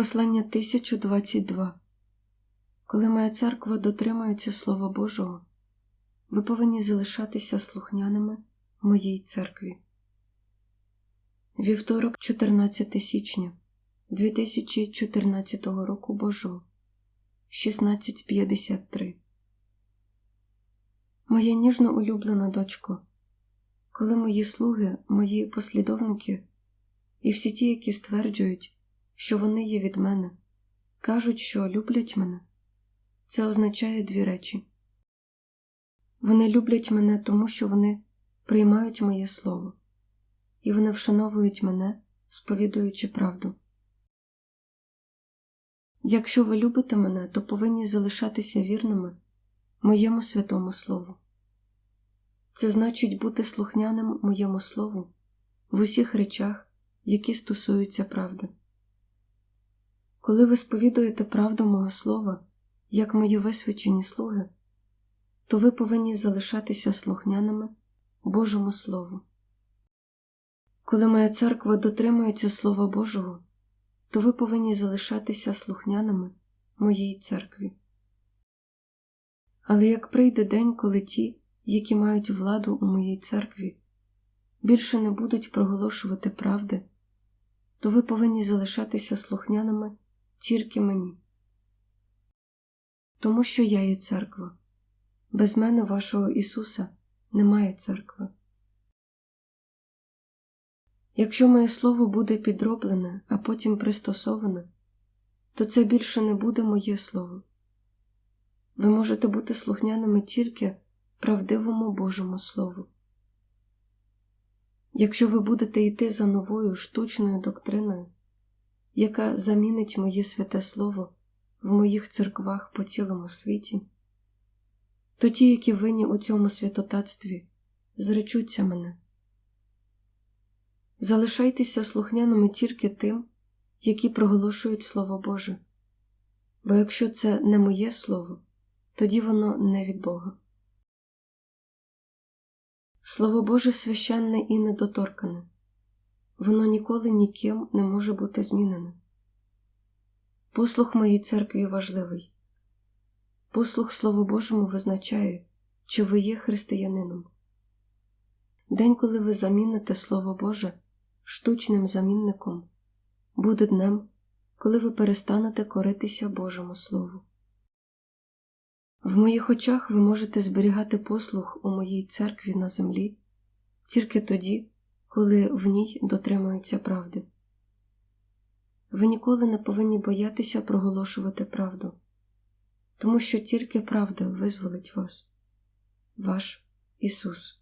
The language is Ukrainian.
Послання 1022 Коли моя церква дотримується Слова Божого, ви повинні залишатися слухняними моїй церкві. Вівторок, 14 січня 2014 року Божого 16.53 Моя ніжно улюблена дочко, коли мої слуги, мої послідовники і всі ті, які стверджують, що вони є від мене, кажуть, що люблять мене, це означає дві речі. Вони люблять мене тому, що вони приймають моє слово, і вони вшановують мене, сповідуючи правду. Якщо ви любите мене, то повинні залишатися вірними моєму святому Слову. Це значить бути слухняним моєму слову в усіх речах, які стосуються правди. Коли ви сповідуєте правду мого слова, як мої висвячені слуги, то ви повинні залишатися слухняними Божому Слову. Коли моя церква дотримується Слова Божого, то ви повинні залишатися слухняними моїй церкві. Але як прийде день, коли ті, які мають владу у моїй церкві, більше не будуть проголошувати правди, то ви повинні залишатися слухняними тільки мені. Тому що я є церква, без мене вашого Ісуса немає церкви. Якщо моє слово буде підроблене, а потім пристосоване, то це більше не буде моє слово. Ви можете бути слухняними тільки правдивому Божому Слову. Якщо ви будете йти за новою штучною доктриною, яка замінить моє святе Слово в моїх церквах по цілому світі, то ті, які винні у цьому святотатстві, зречуться мене. Залишайтеся слухняними тільки тим, які проголошують Слово Боже, бо якщо це не моє Слово, тоді воно не від Бога. Слово Боже священне і недоторкане, воно ніколи ніким не може бути змінене. Послух моїй церкві важливий. Послух Слову Божому визначає, чи ви є християнином. День, коли ви заміните Слово Боже штучним замінником, буде днем, коли ви перестанете коритися Божому Слову. В моїх очах ви можете зберігати послух у моїй церкві на землі тільки тоді, коли в ній дотримуються правди. Ви ніколи не повинні боятися проголошувати правду, тому що тільки правда визволить вас, ваш Ісус.